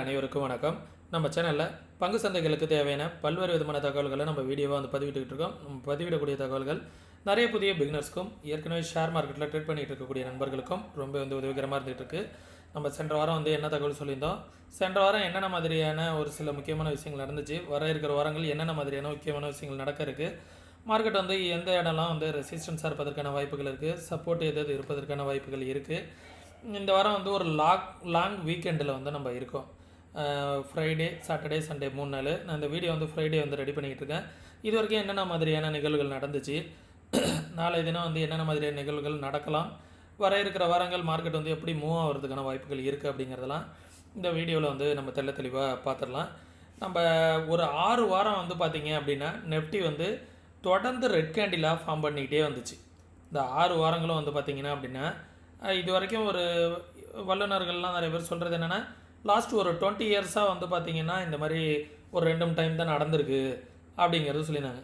அனைவருக்கும் வணக்கம். நம்ம சேனலில் பங்கு சந்தைகளுக்கு தேவையான பல்வேறு விதமான தகவல்களை நம்ம வீடியோவாக வந்து பதிவிட்டுக்கிட்டு இருக்கோம். நம்ம பதிவிடக்கூடிய தகவல்கள் நிறைய புதிய பிகினர்ஸ்க்கும் ஏற்கனவே ஷேர் மார்க்கெட்டில் ட்ரேட் பண்ணிட்டு இருக்கக்கூடிய நண்பர்களுக்கும் ரொம்ப வந்து உதவிகரமாக இருந்துகிட்டு இருக்குது நம்ம சென்ற வாரம் வந்து என்ன தகவல் சொல்லியிருந்தோம்? சென்ற வாரம் என்னென்ன மாதிரியான ஒரு சில முக்கியமான விஷயங்கள் நடந்துச்சு? வர இருக்கிற வாரங்கள் என்னென்ன மாதிரியான முக்கியமான விஷயங்கள் நடக்க இருக்குது மார்க்கெட் வந்து எந்த இடம்லாம் வந்து ரெசிஸ்டன்ஸாக இருப்பதற்கான வாய்ப்புகள் இருக்குது சப்போர்ட் எதாவது எது இருப்பதற்கான வாய்ப்புகள் இருக்குது இந்த வாரம் வந்து ஒரு லாக் லாங் வீக்கெண்டில் வந்து நம்ம இருக்கோம். ஃப்ரைடே சாட்டர்டே சண்டே மூணு நாள். நான் இந்த வீடியோ வந்து ஃப்ரைடே வந்து ரெடி பண்ணிக்கிட்டு இருக்கேன். இது வரைக்கும் என்னென்ன மாதிரியான நிகழ்வுகள் நடந்துச்சு? நாளைய தினம் வந்து என்னென்ன மாதிரியான நிகழ்வுகள் நடக்கலாம்? வர இருக்கிற வாரங்கள் மார்க்கெட் வந்து எப்படி மூவ் ஆகிறதுக்கான வாய்ப்புகள் இருக்குது அப்படிங்கிறதெல்லாம் இந்த வீடியோவில் வந்து நம்ம தெள்ள தெளிவாக பார்த்துடலாம் நம்ம ஒரு ஆறு வாரம் வந்து பார்த்திங்க அப்படின்னா நெஃப்டி வந்து தொடர்ந்து ரெட் கேண்டிலாக ஃபார்ம் பண்ணிக்கிட்டே வந்துச்சு. இந்த ஆறு வாரங்களும் வந்து பார்த்திங்கன்னா அப்படின்னா இது வரைக்கும் ஒரு வல்லுநர்கள்லாம் நிறைய பேர் சொல்கிறது என்னென்னா லாஸ்ட் ஒரு டுவெண்ட்டி இயர்ஸாக வந்து பார்த்திங்கன்னா இந்த மாதிரி ஒரு ரெண்டும் டைம் தான் நடந்திருக்கு அப்படிங்கிறது சொல்லியிருந்தாங்க.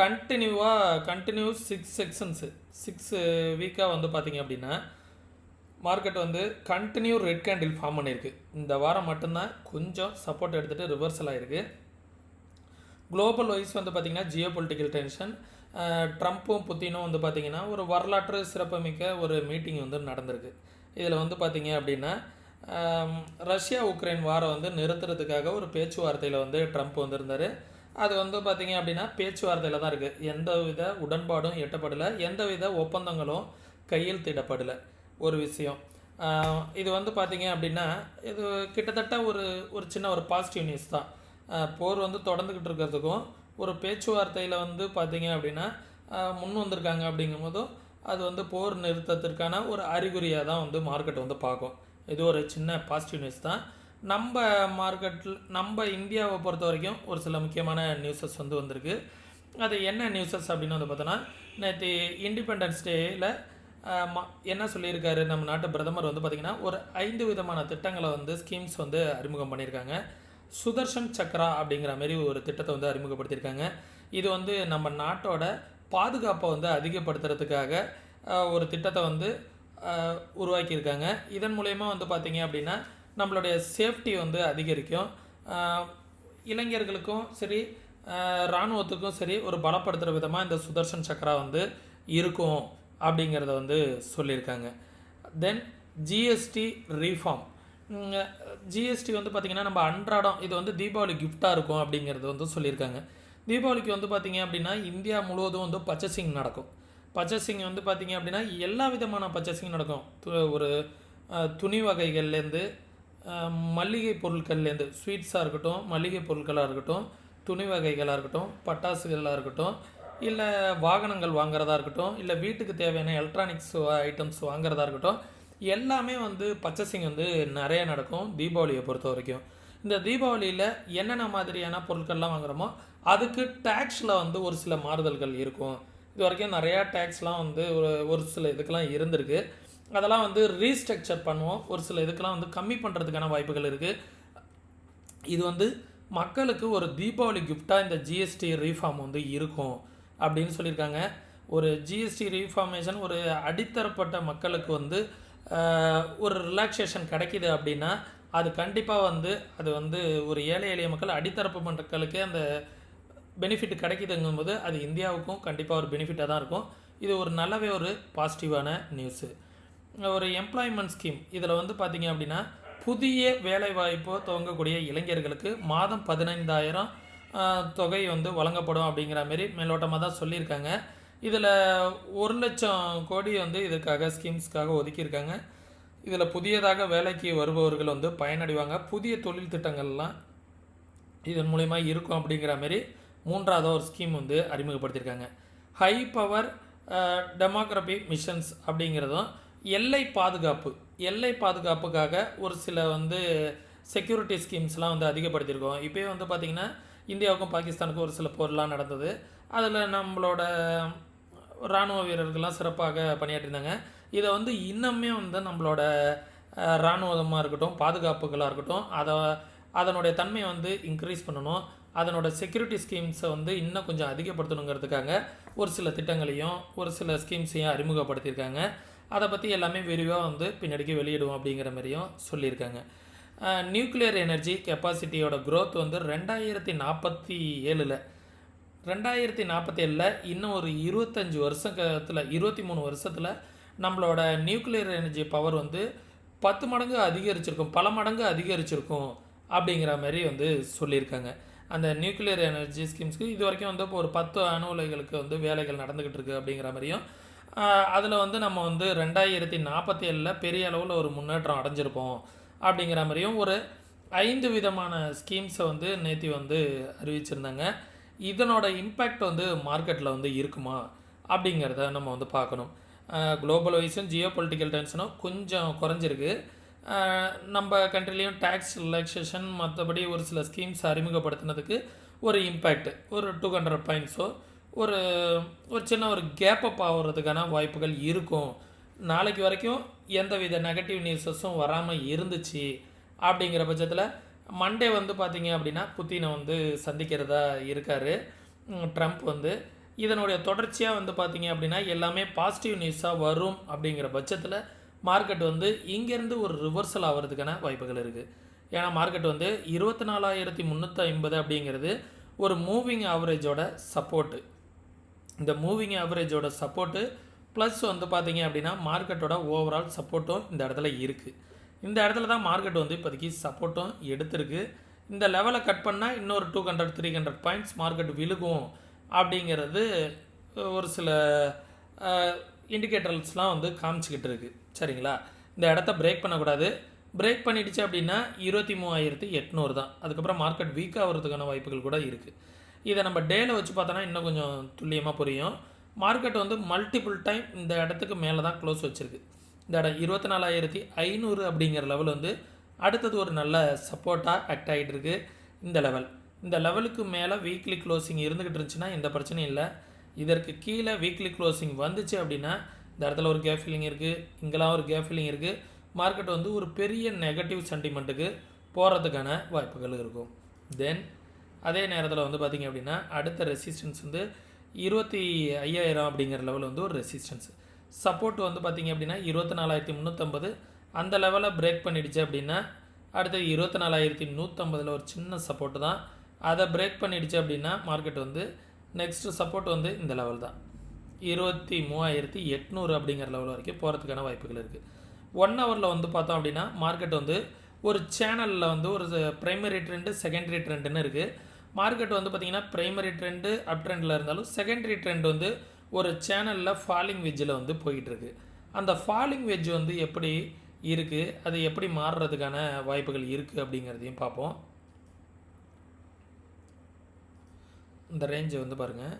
கண்டினியூவாக கண்டினியூஸ் சிக்ஸ் செக்ஷன்ஸு சிக்ஸ் வீக்காக வந்து பார்த்திங்க அப்படின்னா மார்க்கெட் வந்து கண்டினியூ ரெட் கேண்டில் ஃபார்ம் பண்ணியிருக்கு. இந்த வாரம் மட்டும்தான் கொஞ்சம் சப்போர்ட் எடுத்துகிட்டு ரிவர்சல் ஆகிருக்கு குளோபல் வைஸ் வந்து பார்த்திங்கன்னா ஜியோ பொலிட்டிக்கல் டென்ஷன் ட்ரம்ப்பும் புத்தினும் வந்து பார்த்திங்கன்னா ஒரு வரலாற்று சிறப்புமிக்க ஒரு மீட்டிங் வந்து நடந்திருக்கு. இதில் வந்து பார்த்திங்க அப்படின்னா ரஷ்யா உக்ரைன் வாரம் வந்து நிறுத்துறதுக்காக ஒரு பேச்சுவார்த்தையில் வந்து ட்ரம்ப் வந்திருந்தார். அது வந்து பார்த்திங்க அப்படின்னா பேச்சுவார்த்தையில் தான் இருக்குது எந்த வித உடன்பாடும் எட்டப்படலை. எந்த வித ஒப்பந்தங்களும் கையெழுத்திடப்படலை ஒரு விஷயம். இது வந்து பார்த்திங்க அப்படின்னா இது கிட்டத்தட்ட ஒரு ஒரு சின்ன ஒரு பாசிட்டிவ் நியூஸ் தான். போர் வந்து தொடர்ந்துக்கிட்டு இருக்கிறதுக்கும் ஒரு பேச்சுவார்த்தையில் வந்து பார்த்திங்க அப்படின்னா முன் வந்திருக்காங்க அப்படிங்கும்போதும் அது வந்து போர் நிறுத்தத்திற்கான ஒரு அறிகுறியாக தான் வந்து மார்க்கெட் வந்து பார்க்கும். இது ஒரு சின்ன பாசிட்டிவ் நியூஸ் தான். நம்ம மார்க்கெட்டில் நம்ம இந்தியாவை பொறுத்த வரைக்கும் ஒரு சில முக்கியமான நியூஸஸ் வந்து வந்திருக்கு. அது என்ன நியூஸஸ் அப்படின்னு வந்து பார்த்தோன்னா நேற்று இண்டிபெண்டன்ஸ் டேயில் என்ன சொல்லியிருக்காரு நம்ம நாட்டு பிரதமர் வந்து பார்த்திங்கன்னா ஒரு ஐந்து விதமான திட்டங்களை வந்து ஸ்கீம்ஸ் வந்து அறிமுகம் பண்ணியிருக்காங்க. சுதர்ஷன் சக்ரா அப்படிங்கிற மாரி ஒரு திட்டத்தை வந்து அறிமுகப்படுத்தியிருக்காங்க. இது வந்து நம்ம நாட்டோட பாதுகாப்பை வந்து அதிகப்படுத்துறதுக்காக ஒரு திட்டத்தை வந்து உருவாக்கியிருக்காங்க. இதன் மூலயமா வந்து பார்த்திங்க அப்படின்னா நம்மளுடைய சேஃப்டி வந்து அதிகரிக்கும். இளைஞர்களுக்கும் சரி இராணுவத்துக்கும் சரி ஒரு பலப்படுத்துகிற விதமாக இந்த சுதர்ஷன் சக்ரா வந்து இருக்கும் அப்படிங்கிறத வந்து சொல்லியிருக்காங்க. தென் ஜிஎஸ்டி ரீஃபார்ம் ஜிஎஸ்டி வந்து பார்த்திங்கன்னா நம்ம அன்றாடம் இது வந்து தீபாவளி கிஃப்டாக இருக்கும் அப்படிங்கிறது வந்து சொல்லியிருக்காங்க. தீபாவளிக்கு வந்து பார்த்திங்க அப்படின்னா இந்தியா முழுவதும் வந்து பர்ச்சேசிங் நடக்கும். பர்ச்சேசிங் வந்து பார்த்திங்க அப்படின்னா எல்லா விதமான பர்ச்சேசிங் நடக்கும். து- ஒரு துணி வகைகள்லேருந்து மளிகை மல்லிகை பொருட்கள்லேருந்து ஸ்வீட்ஸாக இருக்கட்டும் மல்லிகை பொருட்களாக இருக்கட்டும் துணி வகைகளாக இருக்கட்டும் பட்டாசுகளாக இருக்கட்டும் இல்லை வாகனங்கள் வாங்குறதா இருக்கட்டும் இல்லை வீட்டுக்கு தேவையான எலக்ட்ரானிக்ஸ் ஐட்டம்ஸ் வாங்குறதா இருக்கட்டும் எல்லாமே வந்து பர்ச்சேசிங் வந்து நிறைய நடக்கும் தீபாவளியை பொறுத்த வரைக்கும். இந்த தீபாவளியில் என்னென்ன மாதிரியான பொருட்கள்லாம் வாங்குறோமோ அதுக்கு டேக்ஸில் வந்து ஒரு சில மாறுதல்கள் இருக்கும். இது வரைக்கும் நிறையா டேக்ஸ்லாம் வந்து ஒரு ஒரு சில இதுக்கெல்லாம் இருந்திருக்கு. அதெல்லாம் வந்து ரீஸ்ட்ரக்சர் பண்ணுவோம். ஒரு சில இதுக்கெல்லாம் வந்து கம்மி பண்ணுறதுக்கான வாய்ப்புகள் இருக்குது இது வந்து மக்களுக்கு ஒரு தீபாவளி கிஃப்டாக இந்த ஜிஎஸ்டி ரீஃபார்ம் வந்து இருக்கும் அப்படின்னு சொல்லியிருக்காங்க. ஒரு ஜிஎஸ்டி ரீஃபார்மேஷன் ஒரு அடித்தரப்பட்ட மக்களுக்கு வந்து ஒரு ரிலாக்ஸேஷன் கிடைக்கிது அப்படின்னா அது கண்டிப்பாக வந்து அது வந்து ஒரு ஏழை எளிய மக்கள் அடித்தரப்பு மக்களுக்கே அந்த பெனிஃபிட் கிடைக்குதுங்கும்போது அது இந்தியாவுக்கும் கண்டிப்பாக ஒரு பெனிஃபிட்டாக தான் இருக்கும். இது ஒரு நல்லாவே ஒரு பாசிட்டிவான நியூஸு ஒரு எம்ப்ளாய்மெண்ட் ஸ்கீம் இதில் வந்து பார்த்தீங்க அப்படின்னா புதிய வேலைவாய்ப்பு துவங்கக்கூடிய இளைஞர்களுக்கு மாதம் பதினைந்தாயிரம் தொகை வந்து வழங்கப்படும் அப்படிங்கிற மாரி மேலோட்டமாக தான் சொல்லியிருக்காங்க. இதில் ஒரு லட்சம் கோடி வந்து இதுக்காக ஸ்கீம்ஸ்க்காக ஒதுக்கியிருக்காங்க. இதில் புதியதாக வேலைக்கு வருபவர்கள் வந்து பயனடைவாங்க. புதிய தொழில் திட்டங்கள்லாம் இதன் மூலயமா இருக்கும் அப்படிங்கிற மாரி மூன்றாவது ஒரு ஸ்கீம் வந்து அறிமுகப்படுத்தியிருக்காங்க. ஹை பவர் டெமோக்ரபி மிஷன்ஸ் அப்படிங்கிறதும் எல்லை பாதுகாப்பு எல்லை பாதுகாப்புக்காக ஒரு சில வந்து செக்யூரிட்டி ஸ்கீம்ஸ்லாம் வந்து அதிகப்படுத்தியிருக்கோம். இப்போயே வந்து பார்த்திங்கன்னா இந்தியாவுக்கும் பாகிஸ்தானுக்கும் ஒரு சில போர்லாம் நடந்தது. அதில் நம்மளோட இராணுவ வீரர்கள்லாம் சிறப்பாக பணியாற்றியிருந்தாங்க. இதை வந்து இன்னுமே வந்து நம்மளோட இராணுவமாக இருக்கட்டும் பாதுகாப்புகளாக இருக்கட்டும் அதை அதனுடைய தன்மையை வந்து இன்க்ரீஸ் பண்ணணும். அதனோட செக்யூரிட்டி ஸ்கீம்ஸை வந்து இன்னும் கொஞ்சம் அதிகப்படுத்தணுங்கிறதுக்காக ஒரு சில திட்டங்களையும் ஒரு சில ஸ்கீம்ஸையும் அறிமுகப்படுத்தியிருக்காங்க. அதை பற்றி எல்லாமே விரிவாக வந்து பின்னாடிக்கு வெளியிடுவோம் அப்படிங்கிற மாதிரியும் சொல்லியிருக்காங்க. நியூக்ளியர் எனர்ஜி கெப்பாசிட்டியோட க்ரோத் வந்து ரெண்டாயிரத்தி நாற்பத்தி ஏழில் ரெண்டாயிரத்தி நாற்பத்தேழில் இன்னும் ஒரு இருபத்தஞ்சி வருஷத்தில் இருபத்தி மூணு வருஷத்தில் நம்மளோட நியூக்ளியர் எனர்ஜி பவர் வந்து பத்து மடங்கு அதிகரிச்சிருக்கும் பல மடங்கு அதிகரிச்சிருக்கும் அப்படிங்கிற மாதிரி வந்து சொல்லியிருக்காங்க. அந்த நியூக்ளியர் எனர்ஜி ஸ்கீம்ஸ்க்கு இது வரைக்கும் வந்து இப்போ ஒரு பத்து அணு உலைகளுக்கு வந்து வேலைகள் நடந்துக்கிட்டு இருக்கு அப்படிங்கிற மாதிரியும் அதில் வந்து நம்ம வந்து ரெண்டாயிரத்தி நாற்பத்தி ஏழில் பெரிய அளவில் ஒரு முன்னேற்றம் அடைஞ்சிருப்போம் அப்படிங்கிற மாதிரியும் ஒரு ஐந்து விதமான ஸ்கீம்ஸை வந்து நேற்று வந்து அறிவிச்சிருந்தாங்க. இதனோட இம்பேக்ட் வந்து மார்க்கெட்டில் வந்து இருக்குமா அப்படிங்கிறத நம்ம வந்து பார்க்கணும். குளோபல் வைஸும் ஜியோ பொலிட்டிக்கல் டென்ஷனும் கொஞ்சம் குறைஞ்சிருக்கு. நம்ம கண்ட்ரிலையும் டேக்ஸ் ரிலாக்ஸேஷன் மற்றபடி ஒரு சில ஸ்கீம்ஸ் அறிமுகப்படுத்தினதுக்கு ஒரு இம்பேக்ட் ஒரு டூ ஹண்ட்ரட் பாயிண்ட்ஸோ ஒரு ஒரு சின்ன ஒரு கேப்பப் ஆகிறதுக்கான வாய்ப்புகள் இருக்கும். நாளைக்கு வரைக்கும் எந்தவித நெகட்டிவ் நியூஸஸும் வராமல் இருந்துச்சு அப்படிங்கிற பட்சத்தில் மண்டே வந்து பார்த்தீங்க அப்படின்னா புத்தினை வந்து சந்திக்கிறதா இருக்கார். ட்ரம்ப் வந்து. இதனுடைய தொடர்ச்சியாக வந்து பார்த்தீங்க அப்படின்னா எல்லாமே பாசிட்டிவ் நியூஸாக வரும் அப்படிங்கிற பட்சத்தில் மார்க்கெட் வந்து இங்கேருந்து ஒரு ரிவர்சல் ஆகிறதுக்கான வாய்ப்புகள் இருக்குது ஏன்னா மார்க்கெட் வந்து இருபத்தி நாலாயிரத்தி முந்நூற்றி ஐம்பது அப்படிங்கிறது ஒரு மூவிங் ஆவரேஜோட சப்போர்ட்டு இந்த மூவிங் ஆவரேஜோட சப்போர்ட்டு ப்ளஸ் வந்து பார்த்தீங்க அப்படின்னா மார்க்கெட்டோட ஓவரால் சப்போர்ட்டும் இந்த இடத்துல இருக்குது இந்த இடத்துல தான் மார்க்கெட் வந்து இப்போதைக்கு சப்போர்ட்டும் எடுத்திருக்கு. இந்த லெவலை கட் பண்ணால் இன்னொரு two hundred three hundred points market விழுகும் அப்படிங்கிறது ஒரு சில இண்டிகேட்டர்ஸ்லாம் வந்து காமிச்சிக்கிட்டு இருக்குது சரிங்களா? இந்த இடத்த பிரேக் பண்ணக்கூடாது. பிரேக் பண்ணிடுச்சு அப்படின்னா இருபத்தி மூவாயிரத்தி எட்நூறு தான். அதுக்கப்புறம் மார்க்கெட் வீக் ஆகிறதுக்கான வாய்ப்புகள் கூட இருக்குது இதை நம்ம டேல வச்சு பார்த்தோன்னா இன்னும் கொஞ்சம் துல்லியமாக புரியும். மார்க்கெட் வந்து மல்டிபிள் டைம் இந்த இடத்துக்கு மேலே தான் க்ளோஸ் வச்சுருக்கு. இந்த இடம் இருபத்தி நாலாயிரத்தி ஐநூறு அப்படிங்கிற லெவல் வந்து அடுத்தது ஒரு நல்ல சப்போர்ட்டாக ஆக்ட் ஆகிட்டு இருக்கு. இந்த லெவல் இந்த லெவலுக்கு மேலே வீக்லி க்ளோசிங் இருந்துக்கிட்டு இருந்துச்சுன்னா எந்த பிரச்சனையும் இல்லை. இதற்கு கீழே வீக்லி க்ளோசிங் வந்துச்சு அப்படின்னா இந்த இடத்துல ஒரு கேப் ஃபில்லிங் இருக்குது இங்கெல்லாம் ஒரு கேப் ஃபில்லிங் இருக்குது மார்க்கெட் வந்து ஒரு பெரிய நெகட்டிவ் சென்டிமெண்ட்டுக்கு போகிறதுக்கான வாய்ப்புகள் இருக்கும். தென் அதே நேரத்தில் வந்து பார்த்திங்க அப்படின்னா அடுத்த ரெசிஸ்டன்ஸ் வந்து இருபத்தி ஐயாயிரம் அப்படிங்கிற லெவல் வந்து ஒரு ரெசிஸ்டன்ஸ் சப்போர்ட் வந்து பார்த்திங்க அப்படின்னா இருபத்தி நாலாயிரத்தி முந்நூற்றம்பது அந்த லெவலை பிரேக் பண்ணிடுச்சு அப்படின்னா அடுத்தது இருபத்தி நாலாயிரத்தி நூற்றம்பதில் ஒரு சின்ன சப்போர்ட்டு தான். அதை பிரேக் பண்ணிடுச்சு அப்படின்னா மார்க்கெட் வந்து நெக்ஸ்ட்டு சப்போர்ட் வந்து இந்த லெவல் தான். இருபத்தி மூவாயிரத்தி எட்நூறு அப்படிங்கிற லெவல் வரைக்கும் போகிறதுக்கான வாய்ப்புகள் இருக்குது ஒன் ஹவரில் வந்து பார்த்தோம் அப்படின்னா மார்க்கெட் வந்து ஒரு சேனலில் வந்து ஒரு ப்ரைமரி ட்ரெண்டு செகண்டரி ட்ரெண்டுன்னு இருக்குது மார்க்கெட் வந்து பார்த்திங்கன்னா ப்ரைமரி ட்ரெண்டு அப் ட்ரெண்டில் இருந்தாலும் செகண்டரி ட்ரெண்ட் வந்து ஒரு சேனலில் ஃபாலிங் வெஜ்ஜில் வந்து போயிட்டுருக்கு அந்த ஃபாலிங் வெஜ் வந்து எப்படி இருக்குது அது எப்படி மாறுறதுக்கான வாய்ப்புகள் இருக்குது அப்படிங்கிறதையும் பார்ப்போம். இந்த ரேஞ்சை வந்து பாருங்கள்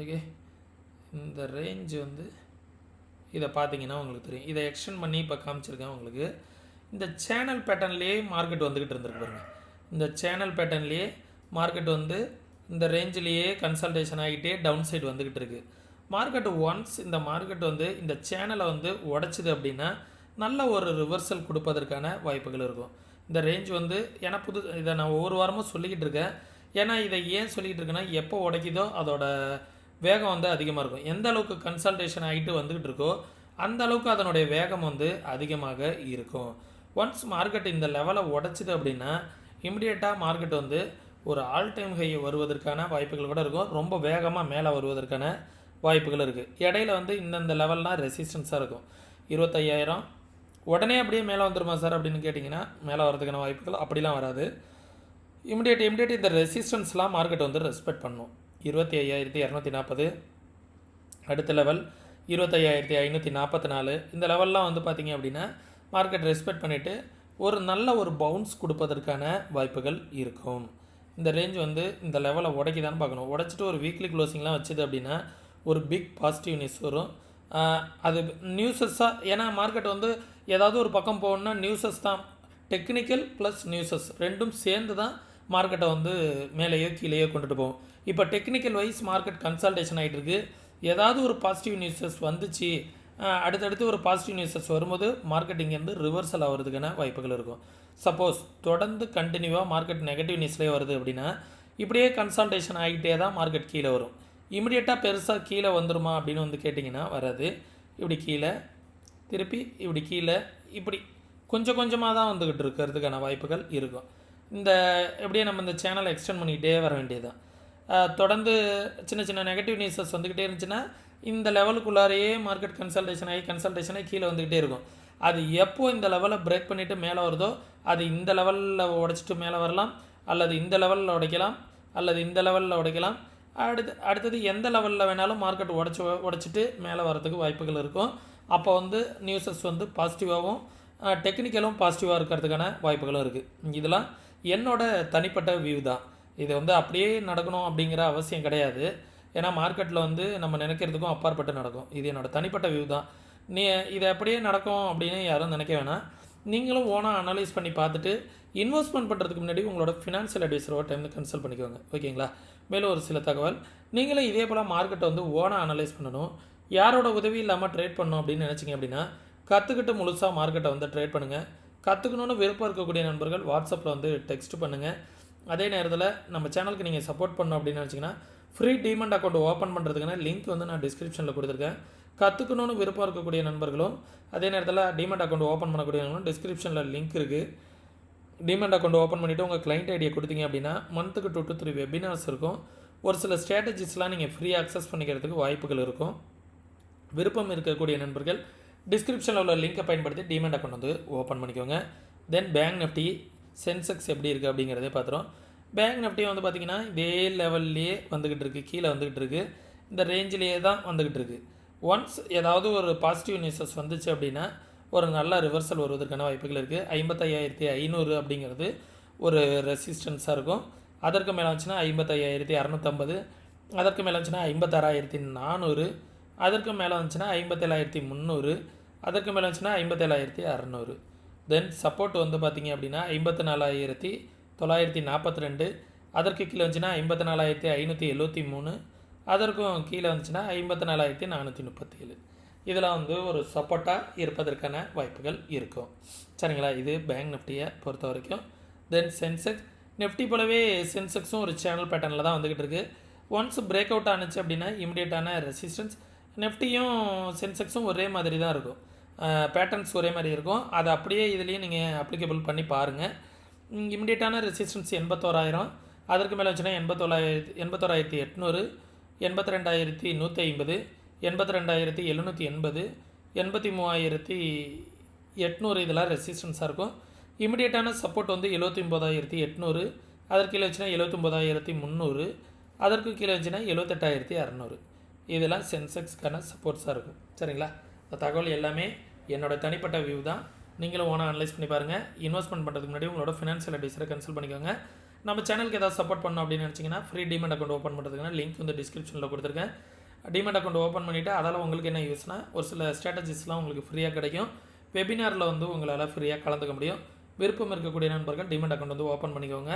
ஓகே? இந்த ரேஞ்சு வந்து இதை பார்த்தீங்கன்னா உங்களுக்கு தெரியும். இதை எக்ஸ்டெண்ட் பண்ணி இப்போ காமிச்சிருக்கேன் உங்களுக்கு. இந்த சேனல் பேட்டர்ன்லேயே மார்க்கெட் வந்துக்கிட்டு இருந்திருக்கு பாருங்க. இந்த சேனல் பேட்டர்ன்லேயே மார்க்கெட் வந்து இந்த ரேஞ்சிலேயே கன்சல்டேஷன் ஆகிட்டே டவுன் சைடு வந்துக்கிட்டு இருக்குது மார்க்கெட் ஒன்ஸ் இந்த மார்க்கெட் வந்து இந்த சேனலை வந்து உடைச்சிது அப்படின்னா நல்ல ஒரு ரிவர்சல் கொடுப்பதற்கான வாய்ப்புகள் இருக்கும். இந்த ரேஞ்ச் வந்து ஏன்னா புது இதை நான் ஒவ்வொரு வாரமும் சொல்லிக்கிட்டு இருக்கேன். ஏன்னா இதை ஏன் சொல்லிக்கிட்டு இருக்கேன்னா எப்போ உடைக்குதோ அதோட வேகம் வந்து அதிகமாக இருக்கும். எந்த அளவுக்கு கன்சல்டேஷன் ஆகிட்டு வந்துக்கிட்டு இருக்கோ அந்த அளவுக்கு அதனுடைய வேகம் வந்து அதிகமாக இருக்கும். ஒன்ஸ் மார்க்கெட் இந்த லெவலை உடச்சிது அப்படின்னா இமிடியேட்டாக மார்க்கெட் வந்து ஒரு ஆல் டைம் ஹை வருவதற்கான வாய்ப்புகள் கூட இருக்கும். ரொம்ப வேகமாக மேலே வருவதற்கான வாய்ப்புகள் இருக்குது இடையில வந்து இந்தந்த லெவல்லாம் ரெசிஸ்டன்ஸாக இருக்கும். இருபத்தையாயிரம். உடனே அப்படியே மேலே வந்துருமா சார் அப்படின்னு கேட்டிங்கன்னா மேலே வரதுக்கான வாய்ப்புகள் அப்படிலாம் வராது. இமிடியேட் இமிடியேட் இந்த ரெசிஸ்டன்ஸ்லாம் மார்க்கெட் வந்து ரெஸ்பெக்ட் பண்ணும். இருபத்தி ஐயாயிரத்தி இரநூத்தி நாற்பது. அடுத்த லெவல் இருபத்தையாயிரத்தி ஐநூற்றி நாற்பத்தி நாலு. இந்த லெவல்லாம் வந்து பார்த்திங்க அப்படின்னா மார்க்கெட் ரெஸ்பெக்ட் பண்ணிவிட்டு ஒரு நல்ல ஒரு பவுன்ஸ் கொடுப்பதற்கான வாய்ப்புகள் இருக்கும். இந்த ரேஞ்ச் வந்து இந்த லெவலை உடைக்குதான்னு பார்க்கணும். உடைச்சிட்டு ஒரு வீக்லி க்ளோசிங்லாம் வச்சுது அப்படின்னா ஒரு பிக் பாசிட்டிவ் நியூஸ் வரும். அது நியூஸஸாக ஏன்னா மார்க்கெட் வந்து ஏதாவது ஒரு பக்கம் போகணுன்னா நியூஸஸ் தான். டெக்னிக்கல் ப்ளஸ் நியூஸஸ் ரெண்டும் சேர்ந்து தான் மார்க்கெட்டை வந்து மேலேயோ கீழேயோ கொண்டுட்டு போகும். இப்போ டெக்னிக்கல் வைஸ் மார்க்கெட் கன்சல்டேஷன் ஆகிட்டு இருக்குது ஏதாவது ஒரு பாசிட்டிவ் நியூஸஸ் வந்துச்சு அடுத்தடுத்து ஒரு பாசிட்டிவ் நியூஸஸ் வரும்போது மார்க்கெட் இங்கேருந்து ரிவர்சல் ஆகிறதுக்கான வாய்ப்புகள் இருக்கும். சப்போஸ் தொடர்ந்து கண்டினியூவாக மார்க்கெட் நெகட்டிவ் நியூஸ்லேயே வருது அப்படின்னா இப்படியே கன்சல்டேஷன் ஆகிட்டே தான் மார்க்கெட் கீழே வரும். இமிடியேட்டாக பெருசாக கீழே வந்துருமா அப்படின்னு வந்து கேட்டிங்கன்னா வராது. இப்படி கீழே திருப்பி இப்படி கீழே இப்படி கொஞ்சம் கொஞ்சமாக தான் வந்துக்கிட்டு இருக்கிறதுக்கான வாய்ப்புகள் இருக்கும். இந்த எப்படியே நம்ம இந்த சேனலை எக்ஸ்டெண்ட் பண்ணிக்கிட்டே வர வேண்டியதுதான். தொடர்ந்து சின்ன சின்ன நெகட்டிவ் நியூஸஸ் வந்துக்கிட்டே இருந்துச்சுன்னா இந்த லெவலுக்குள்ளாரையே மார்க்கெட் கன்சல்டேஷன் ஆகி கன்சல்டேஷன் ஆகி கீழே வந்துக்கிட்டே இருக்கும். அது எப்போ இந்த லெவலை பிரேக் பண்ணிவிட்டு மேலே வருதோ அது இந்த லெவலில் உடைச்சிட்டு மேலே வரலாம் அல்லது இந்த லெவலில் உடைக்கலாம் அல்லது இந்த லெவலில் உடைக்கலாம். அடுத்து அடுத்தது எந்த லெவலில் வேணாலும் மார்க்கெட் உடச்சி உடச்சிட்டு மேலே வரதுக்கு வாய்ப்புகள் இருக்கும். அப்போ வந்து நியூஸஸ் வந்து பாசிட்டிவாகவும் டெக்னிக்கலும் பாசிட்டிவாக இருக்கிறதுக்கான வாய்ப்புகளும் இருக்குது இதெல்லாம் என்னோட தனிப்பட்ட வியூ தான். இது வந்து அப்படியே நடக்கணும் அப்படிங்கிற அவசியம் கிடையாது. ஏன்னா மார்க்கெட்டில் வந்து நம்ம நினைக்கிறதுக்கும் அப்பாற்பட்டு நடக்கும். இது என்னோட தனிப்பட்ட வியூ தான். நீ இது அப்படியே நடக்கும் அப்படின்னு யாரும் நினைக்க வேணாம். நீங்களும் ஓனாக அனலைஸ் பண்ணி பார்த்துட்டு இன்வெஸ்ட்மெண்ட் பண்ணுறதுக்கு முன்னாடி உங்களோட ஃபினான்ஷியல் அட்வைஸரோட டைம் கன்சல்ட் பண்ணிக்கோங்க. ஓகேங்களா மேலும் ஒரு சில தகவல். நீங்களும் இதே போல் மார்க்கெட்டை வந்து ஓனாக அனலைஸ் பண்ணணும். யாரோட உதவி இல்லாமல் ட்ரேட் பண்ணணும் அப்படின்னு நினச்சிங்க அப்படின்னா கற்றுக்கிட்டு முழுசாக மார்க்கெட்டை வந்து ட்ரேட் பண்ணுங்கள் கற்றுக்கணுன்னு விருப்பம் இருக்கக்கூடிய நண்பர்கள் வாட்ஸ்அப்பில் வந்து டெக்ஸ்ட் பண்ணுங்கள் அதே நேரத்தில் நம்ம சேனலுக்கு நீங்கள் சப்போர்ட் பண்ணோம் அப்படின்னு நினச்சிங்கன்னா ஃப்ரீ டீமெண்ட் அக்கௌண்ட் ஓப்பன் பண்ணுறதுக்கான லிங்க் வந்து நான் டிஸ்கிரிப்ஷனில் கொடுத்துருக்கேன். கற்றுக்கணுன்னு விருப்பம் இருக்கக்கூடிய நண்பர்களும் அதே நேரத்தில் டிமெண்ட் அக்கௌண்ட் ஓப்பன் பண்ணக்கூடியவங்களும் டிஸ்கிரிப்ஷனில் லிங்க் இருக்குது டிமெண்ட் அக்கௌண்ட் ஓப்பன் பண்ணிவிட்டு உங்கள் கிளைண்ட் ஐடியை கொடுத்தீங்க அப்படின்னா மந்த்துக்கு டூ டு த்ரீ வெபினார்ஸ் இருக்கும். ஒரு சில ஸ்ட்ராட்டஜிஸ்லாம் நீங்கள் ஃப்ரீயாக அக்சஸ் பண்ணிக்கிறதுக்கு வாய்ப்புகள் இருக்கும். விருப்பம் இருக்கக்கூடிய நண்பர்கள் டிஸ்கிரிப்ஷனில் உள்ள லிங்கை பயன்படுத்தி டிமெண்ட் அக்கௌண்ட் வந்து ஓப்பன் பண்ணிக்கோங்க. தென் பேங்க் நிஃப்டி சென்செக்ஸ் எப்படி இருக்குது அப்படிங்கிறதே பார்த்துரும் பேங்க் நிஃப்டி வந்து பார்த்திங்கன்னா இதே லெவல்லையே வந்துக்கிட்டு இருக்குது கீழே வந்துக்கிட்டு இருக்குது இந்த ரேஞ்சிலேயே தான் வந்துக்கிட்டு இருக்குது ஒன்ஸ் ஏதாவது ஒரு பாசிட்டிவ் நியூஸஸ் வந்துச்சு அப்படின்னா ஒரு நல்ல ரிவர்சல் வருவதற்கான வாய்ப்புகள் இருக்குது ஐம்பத்தையாயிரத்தி ஐநூறு அப்படிங்கிறது ஒரு ரெசிஸ்டன்ஸாக இருக்கும். அதற்கு மேலே வந்துச்சுன்னா ஐம்பத்தையாயிரத்தி அறநூற்றம்பது அதற்கு மேலே வந்துச்சுன்னா ஐம்பத்தாறாயிரத்தி நானூறு. அதற்கு மேலே வந்துச்சுன்னா ஐம்பத்தேழாயிரத்தி முந்நூறு. அதற்கு மேலே வந்துச்சுன்னா ஐம்பத்தேழாயிரத்தி அறநூறு. தென் சப்போர்ட் வந்து பார்த்தீங்க அப்படின்னா ஐம்பத்தி நாலாயிரத்தி தொள்ளாயிரத்தி நாற்பத்தி ரெண்டு அதற்கு கீழே வந்துச்சுன்னா ஐம்பத்தி நாலாயிரத்தி ஐநூற்றி எழுபத்தி மூணு அதற்கும் கீழே வந்துச்சுன்னா ஐம்பத்தி நாலாயிரத்தி நானூற்றி முப்பத்தி ஏழு இதெல்லாம் வந்து ஒரு சப்போர்ட்டாக இருப்பதற்கான வாய்ப்புகள் இருக்கும். சரிங்களா? இது பேங்க் நிஃப்டியை பொறுத்த வரைக்கும் தென் சென்செக்ஸ் நிஃப்டி போலவே சென்செக்ஸும் ஒரு சேனல் பேட்டர்னில் தான் வந்துக்கிட்டு இருக்குது ஒன்ஸ் பிரேக் அவுட் ஆனுச்சு அப்படின்னா இமிடியேட்டான ரெசிஸ்டன்ஸ் நிஃப்டியும் சென்செக்ஸும் ஒரே மாதிரி தான் இருக்கும். பேட்டர்ன்ஸ் ஒரே மாதிரி இருக்கும். அதை அப்படியே இதுலேயும் நீங்கள் அப்ளிகபிள் பண்ணி பாருங்கள் இமிடியேட்டான ரெசிஸ்டன்ஸ் எண்பத்தோராயிரம். அதற்கு மேலே வச்சுன்னா எண்பத்தோராயிரத்தி எண்பத்தோராயிரத்தி எட்நூறு எண்பத்தி ரெண்டாயிரத்தி நூற்றி ஐம்பது எண்பத்தி ரெண்டாயிரத்தி எழுநூற்றி எண்பது எண்பத்தி மூவாயிரத்தி எட்நூறு இதெல்லாம் ரெசிஸ்டன்ஸாக இருக்கும். இமிடியேட்டான சப்போர்ட் வந்து எழுபத்தி ஒம்பதாயிரத்தி எட்நூறு. அதற்கு கீழே வச்சுன்னா எழுபத்தொம்பதாயிரத்தி முந்நூறு அதற்கு கீழே வச்சுன்னா எழுபத்தெட்டாயிரத்தி அறநூறு. இதெல்லாம் சென்செக்ஸ்க்கான சப்போர்ட்ஸாக இருக்கும். சரிங்களா? இந்த தகவல் எல்லாமே என்னோட தனிப்பட்ட வியூ தான். நீங்களும் ஓனாக அனலைஸ் பண்ணி பாருங்கள் இன்வெஸ்ட்மெண்ட் பண்ணுறதுக்கு முன்னாடி உங்களோட ஃபினான்ஷியல் அட்வைஸரை கன்சல்ட் பண்ணிக்கோங்க. நம்ம சேனலுக்கு ஏதாவது சப்போர்ட் பண்ணோம் அப்படின்னு நினச்சிங்கன்னா ஃப்ரீ டிமெண்ட் அக்கௌண்ட் ஓப்பன் பண்ணுறதுக்கான லிங்க் வந்து டிஸ்கிரிப்ஷனில் கொடுத்துருக்கேன். டிமெண்ட் அக்கௌண்ட் ஓப்பன் பண்ணிவிட்டு அதால் உங்களுக்கு என்ன யூஸ்னால் ஒரு சில ஸ்ட்ராட்டஜிஸ்லாம் உங்களுக்கு ஃப்ரீயாக கிடைக்கும். வெபினாரில் வந்து உங்களால் ஃப்ரீயாக கலந்துக்க முடியும். விருப்பம் இருக்கக்கூடிய நண்பர்கள் டிமெண்ட் அக்கௌண்ட் வந்து ஓப்பன் பண்ணிக்கோங்க.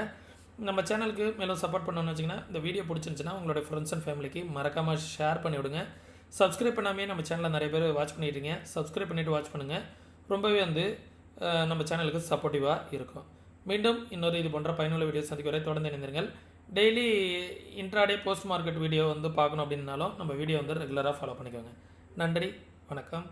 நம்ம சேனலுக்கு மேலும் சப்போர்ட் பண்ணணும்னு வச்சிங்கன்னா இந்த வீடியோ பிடிச்சிருந்துச்சின்னா உங்களோட ஃப்ரெண்ட்ஸ் அண்ட் ஃபேமிலிக்கு மறக்காமல் ஷேர் பண்ணிவிடுங்க. சப்ஸ்கிரைப் பண்ணாமே நம்ம சேனலில் நிறைய பேர் வாட்ச் பண்ணிடுறீங்க சப்ஸ்கிரைப் பண்ணிவிட்டு வாட்ச் பண்ணுங்கள் ரொம்பவே வந்து நம்ம சேனலுக்கு சப்போர்ட்டிவாக இருக்கும். மீண்டும் இன்னொரு இது போன்ற பயனுள்ள வீடியோ சந்திக்க வரை தொடர்ந்து இணைந்திருங்கள். Daily intraday post market video வந்து பார்க்கணும் அப்படின்னாலும் நம்ம வீடியோ வந்து ரெகுலராக ஃபாலோ பண்ணிக்கோங்க. நன்றி வணக்கம்.